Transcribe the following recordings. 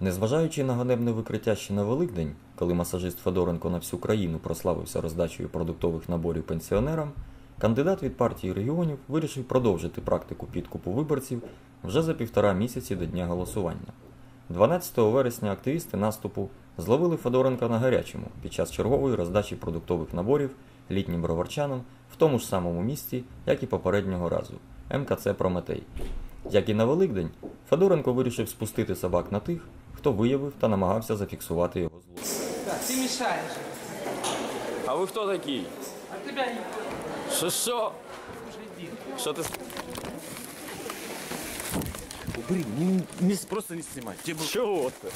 Незважаючи на ганебне викриття ще на Великдень, коли масажист Федоренко на всю країну прославився роздачею продуктових наборів пенсіонерам, кандидат від партії регіонів вирішив продовжити практику підкупу виборців вже за півтора місяці до дня голосування. 12 вересня активісти наступу зловили Федоренка на гарячому під час чергової роздачі продуктових наборів літнім броварчанам в тому ж самому місці, як і попереднього разу МКЦ Прометей. Як і на Великдень, Федоренко вирішив спустити собак на тих, хто виявив та намагався зафіксувати його злочин. Так, ты мешаешь. А ви хто такий? А тебя не Що що? уже иди. Що ти? Убери, не, не, просто не снимай. Тебе был... Чого ти?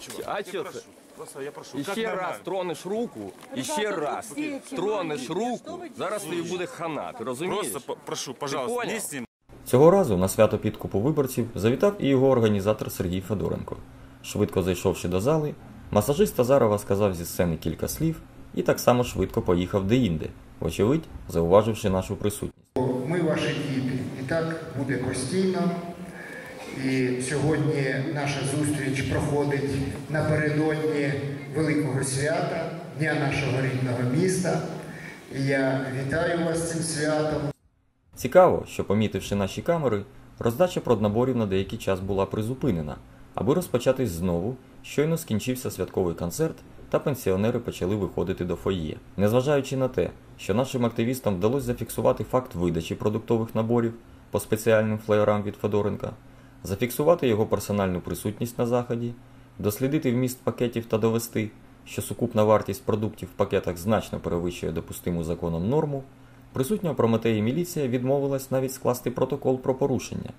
Чувак, А я тебя чё прошу. ты? Просто я прошу. как Іще раз нормально? тронеш руку, іще раз тронеш руку, зараз тобі буде хана, ти розумієш? Просто по- прошу, пожалуйста, понял? не снимай. Цього разу на свято підкупу виборців завітав і його організатор Сергій Федоренко. Швидко зайшовши до зали, масажист Тазарова сказав зі сцени кілька слів і так само швидко поїхав деінде, вочевидь, зауваживши нашу присутність. Ми ваші діти, і так буде постійно. І сьогодні наша зустріч проходить напередодні великого свята, Дня нашого рідного міста. І я вітаю вас цим святом. Цікаво, що помітивши наші камери, роздача проднаборів на деякий час була призупинена, аби розпочатись знову, щойно скінчився святковий концерт та пенсіонери почали виходити до фоє. Незважаючи на те, що нашим активістам вдалося зафіксувати факт видачі продуктових наборів по спеціальним флеєрам від Федоренка, зафіксувати його персональну присутність на заході, дослідити вміст пакетів та довести, що сукупна вартість продуктів в пакетах значно перевищує допустиму законом норму, присутня Прометеї міліція відмовилась навіть скласти протокол про порушення.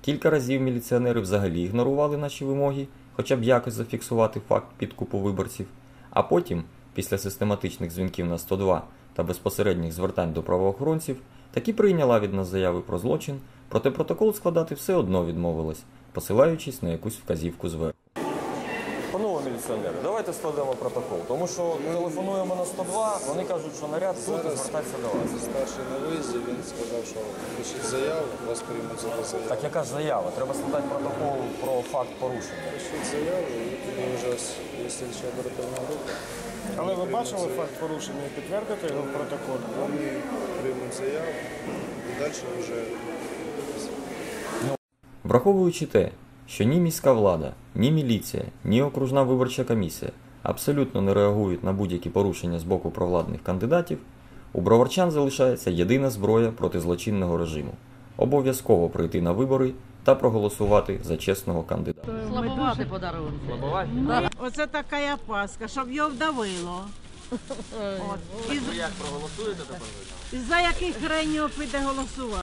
Кілька разів міліціонери взагалі ігнорували наші вимоги, хоча б якось зафіксувати факт підкупу виборців, а потім, після систематичних дзвінків на 102 та безпосередніх звертань до правоохоронців, таки прийняла від нас заяви про злочин, проте протокол складати все одно відмовилась, посилаючись на якусь вказівку зверху. Панове міліціонери, давайте складемо протокол, тому що телефонуємо на 102, вони кажуть, що наряд тут і звертаться до вас. Старший на виїзді, він сказав, що пишіть заяву, вас приймуть за заяву. Так яка ж заява? Треба складати протокол про факт порушення. Пишіть заяву, і тоді вже є слідча оперативна група. Але ви бачили факт порушення і підтвердите його в протоколі? Вони приймуть заяву і далі вже Враховуючи те, що ні міська влада, ні міліція, ні окружна виборча комісія абсолютно не реагують на будь-які порушення з боку провладних кандидатів, у броварчан залишається єдина зброя проти злочинного режиму обов'язково прийти на вибори та проголосувати за чесного кандидата. Слабовати подарунки. Слабовать? Оце така паска, щоб його вдавило. От. І, як проголосуєте тепер? і за яких хрень його піде голосувати?